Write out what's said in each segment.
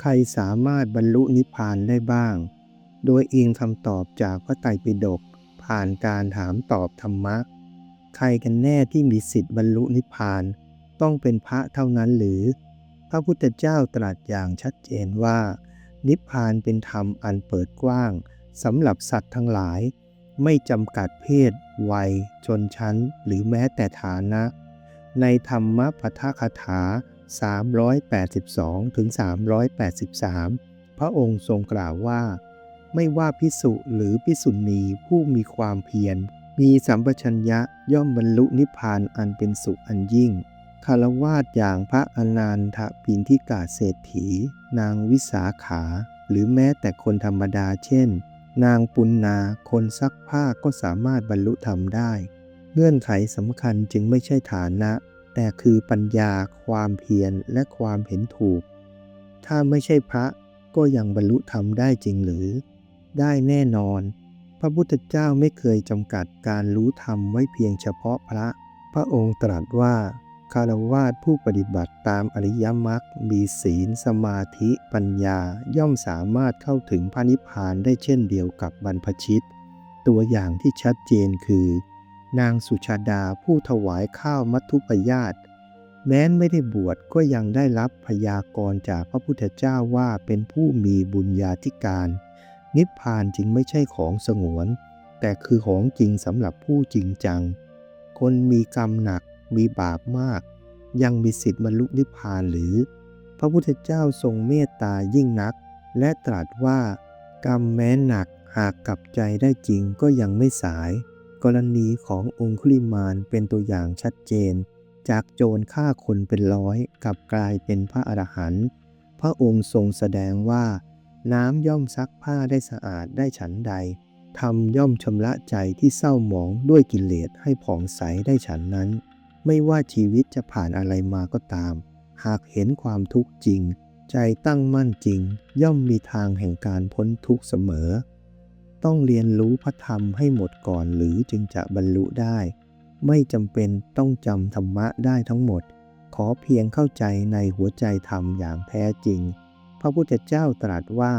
ใครสามารถบรรลุนิพพานได้บ้าง โดยอิงคำตอบจากพระไตรปิฎกผ่านการถามตอบธรรมะ ใครกันแน่ที่มีสิทธิ์บรรลุนิพพานต้องเป็นพระเท่านั้นหรือ พระพุทธเจ้าตรัสอย่างชัดเจนว่า นิพพานเป็นธรรมอันเปิดกว้างสำหรับสัตว์ทั้งหลาย ไม่จำกัดเพศ วัย ชนชั้น หรือแม้แต่ฐานะ ในธรรมปทคาถา 382ถึง383 พระองค์ทรงกล่าวว่า ไม่ว่าพิสุหรือพิสุณีผู้มีความเพียร มีสัมปชัญญะย่อมบรรลุนิพพานอันเป็นสุขอันยิ่งคารวาสอย่างพระอนันทปินทิกาเศรษฐี นางวิสาขา หรือแม้แต่คนธรรมดาเช่น นางปุณนาคนซักผ้าก็สามารถบรรลุธรรมได้ เงื่อนไขสำคัญจึงไม่ใช่ฐานะ แต่คือปัญญาความเพียรและความเห็นถูก ถ้าไม่ใช่พระก็ยังบรรลุธรรมได้จริงหรือ ได้แน่นอน พระพุทธเจ้าไม่เคยจำกัดการรู้ธรรมไว้เพียงเฉพาะพระ พระองค์ตรัสว่าคารวาสผู้ปฏิบัติตามอริยมรรคมีศีล สมาธิปัญญาย่อมสามารถเข้าถึงพระนิพพานได้เช่นเดียวกับบรรพชิต ตัวอย่างที่ชัดเจนคือ นางสุชาดาผู้ถวายข้าวมัทุปยาตแม้นไม่ได้บวชก็ยังได้รับพยากรณ์จากพระพุทธเจ้าว่าเป็นผู้มีบุญญาธิการ นิพพานจึงไม่ใช่ของสงวน แต่คือของจริงสำหรับผู้จริงจัง คนมีกรรมหนักมีบาปมาก ยังมีสิทธิ์บรรลุนิพพานหรือ พระพุทธเจ้าทรงเมตตายิ่งนัก และตรัสว่ากรรมแม้นหนักหากกลับใจได้จริงก็ยังไม่สาย กรณีขององคุลิมานเป็นตัวอย่างชัดเจน จากโจรฆ่าคนเป็นร้อยกลับกลายเป็นพระอรหันต์พระองค์ทรงแสดงว่า น้ำย่อมซักผ้าได้สะอาดได้ฉันใดทำย่อมชำระใจที่เศร้าหมองด้วยกิเลสให้ผ่องใสได้ฉันนั้น ไม่ว่าชีวิตจะผ่านอะไรมาก็ตาม หากเห็นความทุกข์จริง ใจตั้งมั่นจริง ย่อมมีทางแห่งการพ้นทุกข์เสมอ ต้องเรียนรู้พระธรรมให้หมดก่อนหรือจึงจะบรรลุได้ ไม่จำเป็นต้องจำธรรมะได้ทั้งหมด ขอเพียงเข้าใจในหัวใจธรรมอย่างแท้จริง พระพุทธเจ้าตรัสว่า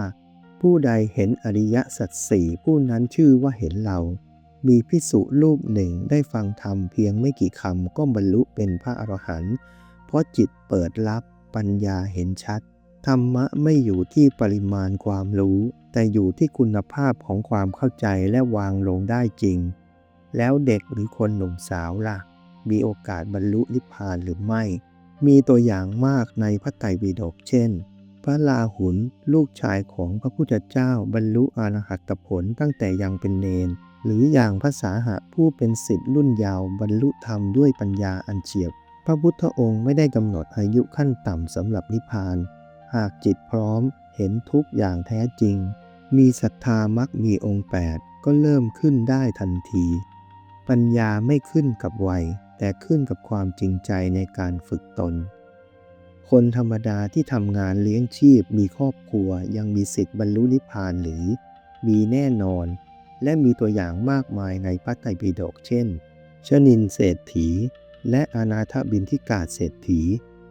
ผู้ใดเห็นอริยสัจสี่ผู้นั้นชื่อว่าเห็นเรา มีพิสุรูปหนึ่งได้ฟังธรรมเพียงไม่กี่คำก็บรรลุเป็นพระอรหันต์เพราะจิตเปิดรับปัญญาเห็นชัด ธรรมะไม่อยู่ที่ปริมาณความรู้ แต่อยู่ที่คุณภาพของความเข้าใจและวางลงได้จริง แล้วเด็กหรือคนหนุ่มสาวล่ะ มีโอกาสบรรลุนิพพานหรือไม่ มีตัวอย่างมากในพระไตรปิฎกเช่น พระลาหุนลูกชายของพระพุทธเจ้าบรรลุอรหัตผลตั้งแต่ยังเป็นเนน หรืออย่างภาษาหะผู้เป็นศิษย์รุ่นยาวบรรลุธรรมด้วยปัญญาอันเฉียบ พระพุทธองค์ไม่ได้กำหนดอายุขั้นต่ำสำหรับนิพพาน หากจิตพร้อมเห็นทุกอย่างแท้จริง มีศรัทธามักมีองค์แปดก็เริ่มขึ้นได้ทันที ปัญญาไม่ขึ้นกับวัย แต่ขึ้นกับความจริงใจในการฝึกตน คนธรรมดาที่ทำงานเลี้ยงชีพมีครอบครัวยังมีสิทธิ์บรรลุนิพพานหรือ มีแน่นอน และมีตัวอย่างมากมายในพระไตรปิฎกเช่น ชนินเศรษฐี และอนาถบินทิกาเศรษฐี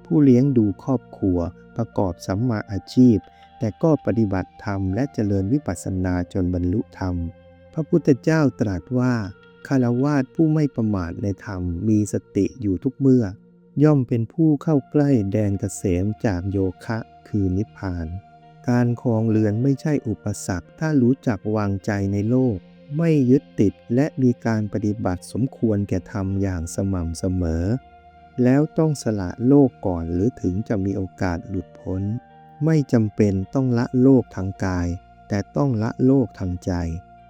ผู้เลี้ยงดูครอบครัวประกอบสัมมาอาชีพ แต่ก็ปฏิบัติธรรมและเจริญวิปัสสนาจนบรรลุธรรม พระพุทธเจ้าตรัสว่าคารวาสผู้ไม่ประมาทในธรรมมีสติอยู่ทุกเมื่อ ย่อมเป็นผู้เข้าใกล้แดนเกษมจากโยคะคือนิพพาน การครองเรือนไม่ใช่อุปสรรค ถ้ารู้จักวางใจในโลก ไม่ยึดติดและมีการปฏิบัติสมควรแก่ธรรมอย่างสม่ำเสมอ แล้วต้องสละโลกก่อนหรือถึงจะมีโอกาสหลุดพ้น ไม่จำเป็นต้องละโลกทางกาย แต่ต้องละโลกทางใจ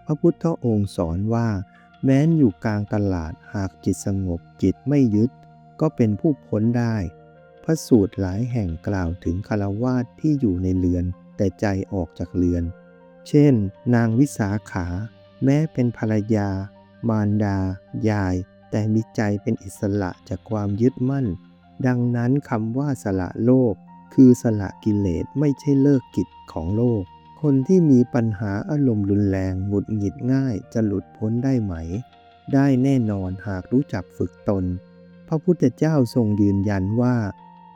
พระพุทธองค์สอนว่า แม้นอยู่กลางตลาดหากจิตสงบจิตไม่ยึด ก็เป็นผู้พ้นได้ พระสูตรหลายแห่งกล่าวถึงคารวาสที่อยู่ในเรือน แต่ใจออกจากเรือน เช่น นางวิสาขา แม้เป็นภรรยา มารดา ยาย แต่มีใจเป็นอิสระจากความยึดมั่น ดังนั้นคำว่าสละโลก คือสละกิเลสไม่ใช่เลิกกิจของโลก คนที่มีปัญหาอารมณ์รุนแรงหงุดหงิดง่ายจะหลุดพ้นได้ไหม ได้แน่นอนหากรู้จักฝึกตน พระพุทธเจ้าทรงยืนยันว่า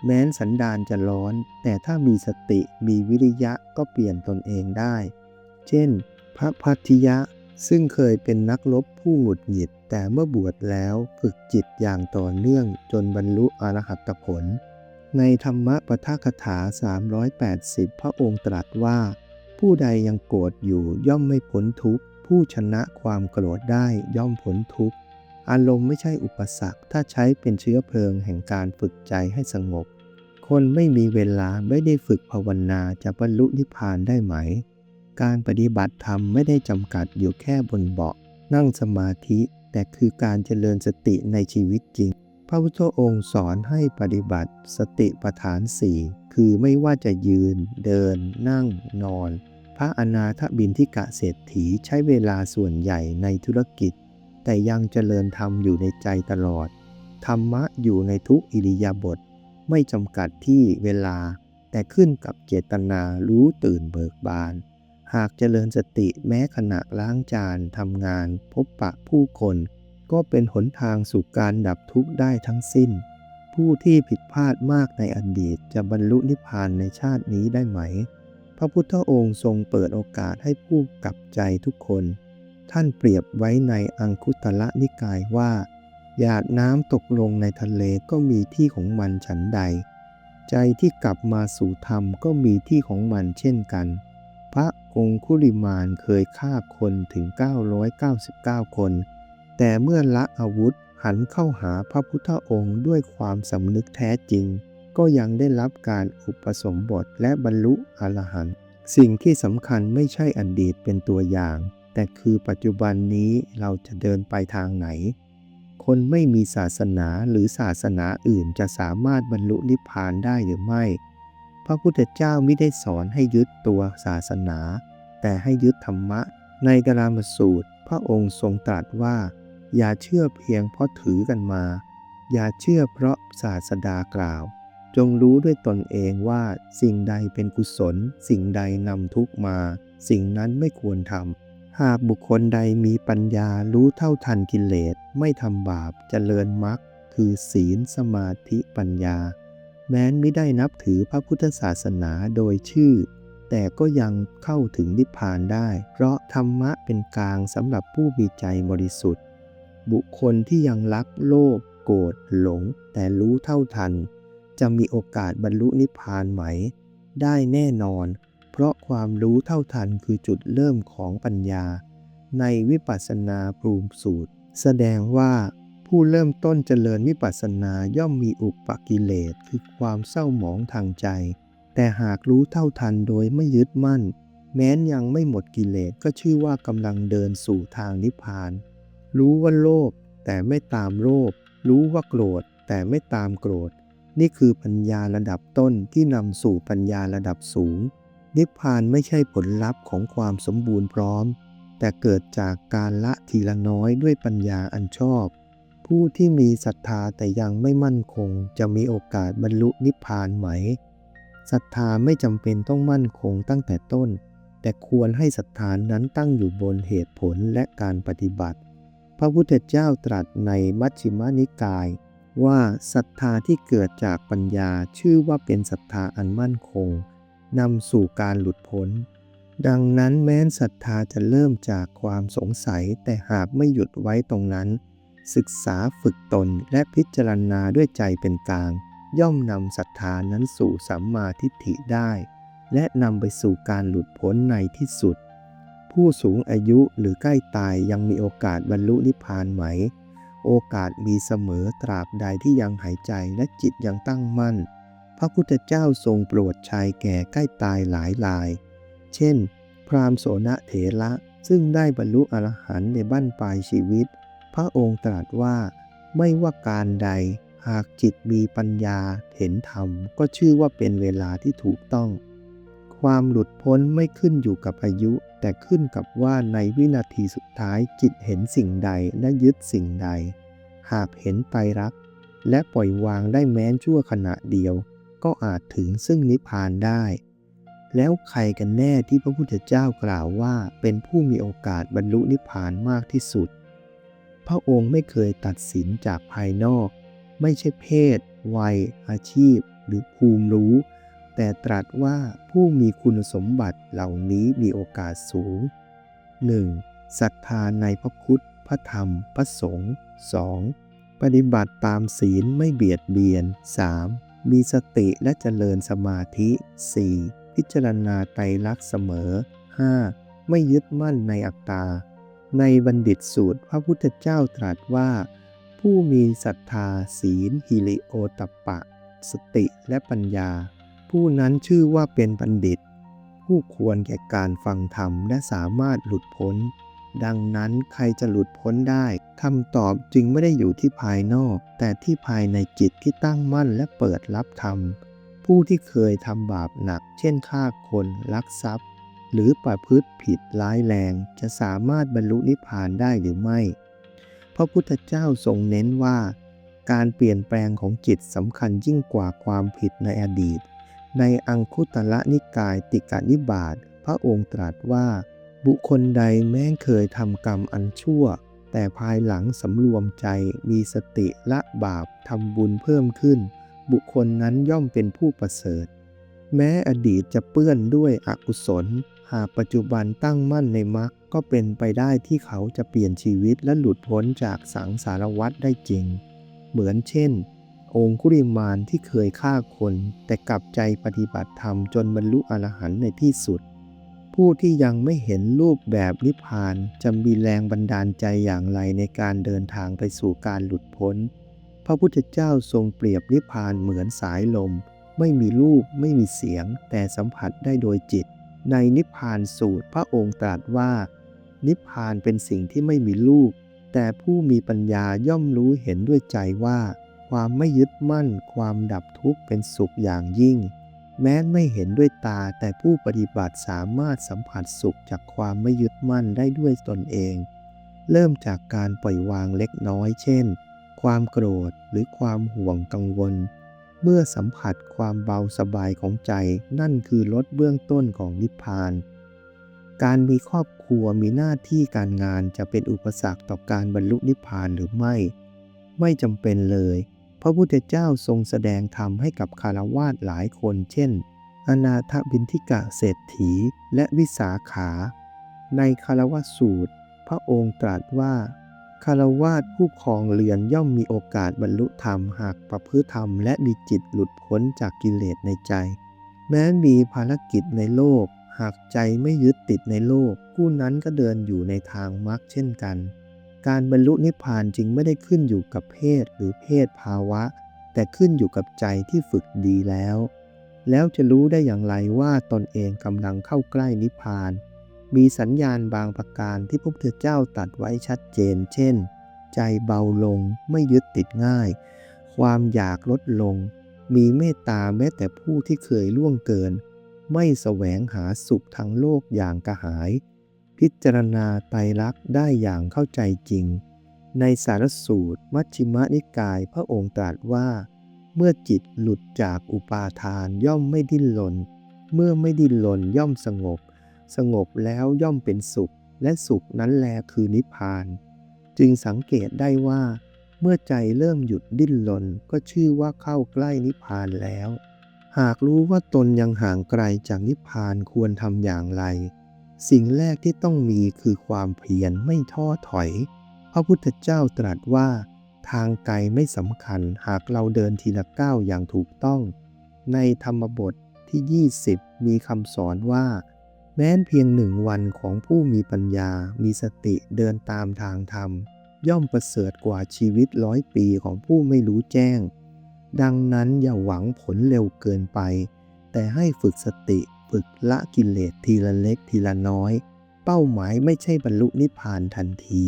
แม้นสันดานจะร้อน แต่ถ้ามีสติมีวิริยะก็เปลี่ยนตนเองได้ เช่น พระพัทยะซึ่งเคยเป็นนักรบผู้หงุดหงิด แต่เมื่อบวชแล้วฝึกจิตอย่างต่อเนื่องจนบรรลุอรหัตผล ในธรรมปทคถา 380 พระองค์ตรัสว่า ผู้ใดยังโกรธอยู่ย่อมไม่พ้นทุกข์ ผู้ชนะความโกรธได้ย่อมพ้นทุกข์ อารมณ์ไม่ใช่อุปสรรค ถ้าใช้เป็นเชื้อเพลิงแห่งการฝึกใจให้สงบ คนไม่มีเวลาไม่ได้ฝึกภาวนาจะบรรลุนิพพานได้ไหม การปฏิบัติธรรมไม่ได้จำกัดอยู่แค่บนเบาะนั่งสมาธิ แต่คือการเจริญสติในชีวิตจริง พระพุทธองค์สอนให้ปฏิบัติสติปัฏฐานสี่คือไม่ว่าจะยืน เดิน นั่ง นอน พระอนาถบินทิกะเศรษฐีใช้เวลาส่วนใหญ่ในธุรกิจ แต่ยังเจริญธรรมอยู่ในใจตลอด ธรรมะอยู่ในทุกอิริยาบถไม่จำกัดที่เวลา แต่ขึ้นกับเจตนารู้ตื่นเบิกบาน หากเจริญสติแม้ขณะล้างจานทำงานพบปะผู้คน ก็เป็นหนทางสู่การดับทุกข์ได้ทั้งสิ้น ผู้ที่ผิดพลาดมากในอดีตจะบรรลุนิพพานในชาตินี้ได้ไหม พระพุทธองค์ทรงเปิดโอกาสให้ผู้กลับใจทุกคน ท่านเปรียบไว้ในอังคุตละนิกายว่า หยาดน้ำตกลงในทะเลก็มีที่ของมันฉันใด ใจที่กลับมาสู่ธรรมก็มีที่ของมันเช่นกัน พระองคุลิมานเคยฆ่าคนถึง 999 คน แต่เมื่อละอาวุธหันเข้าหาพระพุทธองค์ด้วยความสำนึกแท้จริง ก็ยังได้รับการอุปสมบทและบรรลุอรหันต์สิ่งที่สำคัญไม่ใช่อดีตเป็นตัวอย่าง แต่คือปัจจุบันนี้เราจะเดินไปทางไหน คนไม่มีศาสนาหรือศาสนาอื่นจะสามารถบรรลุนิพพานได้หรือไม่ พระพุทธเจ้าไม่ได้สอนให้ยึดตัวศาสนา แต่ให้ยึดธรรมะ ในกรามสูตร พระองค์ทรงตรัสว่า อย่าเชื่อเพียงเพราะถือกันมา อย่าเชื่อเพราะศาสดากล่าว จงรู้ด้วยตนเองว่าสิ่งใดเป็นกุศล สิ่งใดนำทุกมา สิ่งนั้นไม่ควรทำหากบุคคลใดมีปัญญารู้เท่าทันกิเลสไม่ทำบาปเจริญมรรคคือศีลสมาธิปัญญา แม้นไม่ได้นับถือพระพุทธศาสนาโดยชื่อ แต่ก็ยังเข้าถึงนิพพานได้ เพราะธรรมะเป็นกลางสำหรับผู้มีใจบริสุทธิ์ บุคคลที่ยังรักโลภโกรธหลง แต่รู้เท่าทัน จะมีโอกาสบรรลุนิพพานไหม ได้แน่นอน เพราะความรู้เท่าทันคือจุดเริ่มของปัญญา ในวิปัสสนาภูมิสูตร แสดงว่าผู้เริ่มต้นเจริญวิปัสสนาย่อมมีอุปกิเลสคือความเศร้าหมองทางใจ แต่หากรู้เท่าทันโดยไม่ยึดมั่น แม้นยังไม่หมดกิเลสก็ชื่อว่ากำลังเดินสู่ทางนิพพาน รู้ว่าโลภแต่ไม่ตามโลภรู้ว่าโกรธแต่ไม่ตามโกรธ นี่คือปัญญาระดับต้นที่นำสู่ปัญญาระดับสูง นิพพานไม่ใช่ผลลัพธ์ของความสมบูรณ์พร้อม แต่เกิดจากการละทีละน้อยด้วยปัญญาอันชอบ ผู้ที่มีศรัทธาแต่ยังไม่มั่นคงจะมีโอกาสบรรลุนิพพานไหมศรัทธาไม่จำเป็นต้องมั่นคงตั้งแต่ต้น แต่ควรให้ศรัทธานั้นตั้งอยู่บนเหตุผลและการปฏิบัติ พระพุทธเจ้าตรัสในมัชฌิมานิกาย ว่าศรัทธาที่เกิดจากปัญญาชื่อว่าเป็นศรัทธาอันมั่นคงนำสู่การหลุดพ้น ดังนั้นแม้นศรัทธาจะเริ่มจากความสงสัยแต่หากไม่หยุดไว้ตรงนั้น ศึกษาฝึกตนและพิจารณาด้วยใจเป็นกลาง ย่อมนำศรัทธานั้นสู่สัมมาทิฏฐิได้ และนำไปสู่การหลุดพ้นในที่สุด ผู้สูงอายุหรือใกล้ตายยังมีโอกาสบรรลุนิพพานไหม โอกาสมีเสมอตราบใดที่ยังหายใจและจิตยังตั้งมั่น พระพุทธเจ้าทรงโปรดชายแก่ใกล้ตายหลายราย เช่น พราหมณ์โสนเถระซึ่งได้บรรลุอรหันต์ในบั้นปลายชีวิต พระองค์ตรัสว่าไม่ว่าการใด หากจิตมีปัญญาเห็นธรรม ก็ชื่อว่าเป็นเวลาที่ถูกต้อง ความหลุดพ้นไม่ขึ้นอยู่กับอายุ แต่ขึ้นกับว่าในวินาทีสุดท้ายจิตเห็นสิ่งใดและยึดสิ่งใด หากเห็นไตรลักษณ์และปล่อยวางได้แม้นชั่วขณะเดียว ก็อาจถึงซึ่งนิพพานได้ แล้วใครกันแน่ที่พระพุทธเจ้ากล่าวว่าเป็นผู้มีโอกาสบรรลุนิพพานมากที่สุด พระองค์ไม่เคยตัดสินจากภายนอก ไม่ใช่เพศ วัย อาชีพ หรือภูมิรู้ แต่ตรัสว่าผู้มีคุณสมบัติเหล่านี้มีโอกาสสูง 1. ศรัทธาในพระพุทธ พระธรรม พระสงฆ์ 2. ปฏิบัติตามศีลไม่เบียดเบียน 3. มีสติและเจริญสมาธิ 4. พิจารณาไตรลักษณ์เสมอ 5. ไม่ยึดมั่นในอัตตา ในบัณฑิตสูตรพระพุทธเจ้าตรัสว่า ผู้มีศรัทธาศีลฮิริโอตปปะ สติและปัญญา ผู้นั้นชื่อว่าเป็นบัณฑิต ผู้ควรแก่การฟังธรรมและสามารถหลุดพ้น ดังนั้นใครจะหลุดพ้นได้คำตอบจึงไม่ได้อยู่ที่ภายนอก แต่ที่ภายในจิตที่ตั้งมั่นและเปิดรับธรรม ผู้ที่เคยทำบาปหนัก เช่นฆ่าคนลักทรัพย์ หรือประพฤติผิดร้ายแรง จะสามารถบรรลุนิพพานได้หรือไม่พระพุทธเจ้าทรงเน้นว่า การเปลี่ยนแปลงของจิตสำคัญยิ่งกว่าความผิดในอดีต ในอังคุตระนิกายติกานิบาตพระองค์ตรัสว่า บุคคลใดแม้เคยทำกรรมอันชั่ว แต่ภายหลังสำรวมใจมีสติละบาปทำบุญเพิ่มขึ้น บุคคลนั้นย่อมเป็นผู้ประเสริฐ แม้อดีตจะเปื้อนด้วยอกุศล หากปัจจุบันตั้งมั่นในมรรคก็เป็นไปได้ที่เขาจะเปลี่ยนชีวิตและหลุดพ้นจากสังสารวัฏได้จริง เหมือนเช่น องคุริมานที่เคยฆ่าคนแต่กลับใจปฏิบัติธรรมจนบรรลุอรหันต์ในที่สุด ผู้ที่ยังไม่เห็นรูปแบบนิพพานจะมีแรงบันดาลใจอย่างไรในการเดินทางไปสู่การหลุดพ้น พระพุทธเจ้าทรงเปรียบนิพพานเหมือนสายลม ไม่มีรูปไม่มีเสียง แต่สัมผัสได้โดยจิต ในนิพพานสูตรพระองค์ตรัสว่า นิพพานเป็นสิ่งที่ไม่มีรูป แต่ผู้มีปัญญาย่อมรู้เห็นด้วยใจว่า ความไม่ยึดมั่น ความดับทุกข์เป็นสุขอย่างยิ่ง แม้ไม่เห็นด้วยตาแต่ผู้ปฏิบัติสามารถสัมผัสสุขจากความไม่ยึดมั่นได้ด้วยตนเอง เริ่มจากการปล่อยวางเล็กน้อย เช่น ความโกรธหรือความห่วงกังวล เมื่อสัมผัสความเบาสบายของใจ นั่นคือลดเบื้องต้นของนิพพานการมีครอบครัวมีหน้าที่การงานจะเป็นอุปสรรคต่อการบรรลุนิพพานหรือไม่ ไม่จำเป็นเลย พระพุทธเจ้าทรงแสดงธรรมให้กับคารวาสหลายคน เช่น อนาถบินทิกะเศรษฐีและวิสาขา ในคารวะสูตร พระองค์ตรัสว่าคารวาสผู้ครองเรือนย่อมมีโอกาสบรรลุธรรมหากประพฤติธรรมและมีจิตหลุดพ้นจากกิเลสในใจ แม้มีภารกิจในโลก หากใจไม่ยึดติดในโลก ผู้นั้นก็เดินอยู่ในทางมรรคเช่นกัน การบรรลุนิพพานจึงไม่ได้ขึ้นอยู่กับเพศหรือเพศภาวะ แต่ขึ้นอยู่กับใจที่ฝึกดีแล้ว แล้วจะรู้ได้อย่างไรว่าตนเองกำลังเข้าใกล้นิพพาน มีสัญญาณบางประการที่พระพุทธเจ้าตัดไว้ชัดเจน เช่น ใจเบาลงไม่ยึดติดง่าย ความอยากลดลง มีเมตตาแม้แต่ผู้ที่เคยล่วงเกิน ไม่แสวงหาสุขทางโลกอย่างกระหาย พิจารณาไตรลักษณ์ได้อย่างเข้าใจจริง ในสารสูตรมัชฌิมนิกายพระองค์ตรัสว่า เมื่อจิตหลุดจากอุปาทานย่อมไม่ดิ้นรนเมื่อไม่ดิ้นรนย่อมสงบ สงบแล้วย่อมเป็นสุข และสุขนั้นแลคือนิพพาน จึงสังเกตได้ว่า เมื่อใจเริ่มหยุดดิ้นรนก็ชื่อว่าเข้าใกล้นิพพานแล้ว หากรู้ว่าตนยังห่างไกลจากนิพพานควรทำอย่างไร สิ่งแรกที่ต้องมีคือความเพียรไม่ท้อถอย พระพุทธเจ้าตรัสว่า ทางไกลไม่สำคัญหากเราเดินทีละก้าวอย่างถูกต้อง ในธรรมบทที่ 20 มีคำสอนว่า แม้นเพียงหนึ่งวันของผู้มีปัญญา มีสติเดินตามทางธรรม ย่อมประเสริฐกว่าชีวิตร้อยปีของผู้ไม่รู้แจ้ง ดังนั้นอย่าหวังผลเร็วเกินไป แต่ให้ฝึกสติ ฝึกละกิเลสทีละเล็กทีละน้อย เป้าหมายไม่ใช่บรรลุนิพพานทันที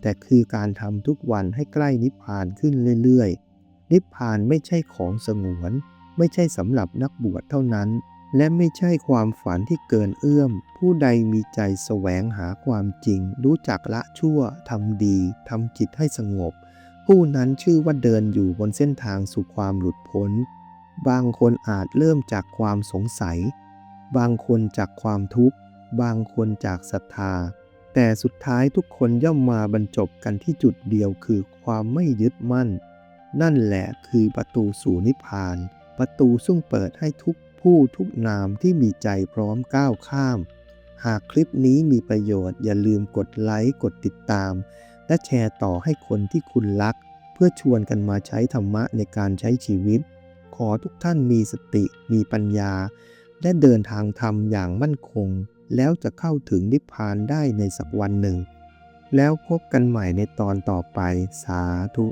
แต่คือการทำทุกวันให้ใกล้นิพพานขึ้นเรื่อยๆ นิพพานไม่ใช่ของสงวน ไม่ใช่สำหรับนักบวชเท่านั้น และไม่ใช่ความฝันที่เกินเอื้อม ผู้ใดมีใจแสวงหาความจริง รู้จักละชั่วทำดีทำจิตให้สงบ ผู้นั้นชื่อว่าเดินอยู่บนเส้นทางสู่ความหลุดพ้นบางคนอาจเริ่มจากความสงสัย บางคนจากความทุกข์ บางคนจากศรัทธา แต่สุดท้ายทุกคนย่อมมาบรรจบกันที่จุดเดียวคือความไม่ยึดมั่น นั่นแหละคือประตูสู่นิพพาน ประตูซึ่งเปิดให้ทุกผู้ทุกนามที่มีใจพร้อมก้าวข้าม หากคลิปนี้มีประโยชน์อย่าลืมกดไลค์กดติดตาม และแชร์ต่อให้คนที่คุณรัก เพื่อชวนกันมาใช้ธรรมะในการใช้ชีวิต ขอทุกท่านมีสติมีปัญญา และเดินทางธรรมอย่างมั่นคง แล้วจะเข้าถึงนิพพานได้ในสักวันหนึ่ง แล้วพบกันใหม่ในตอนต่อไปสาธุ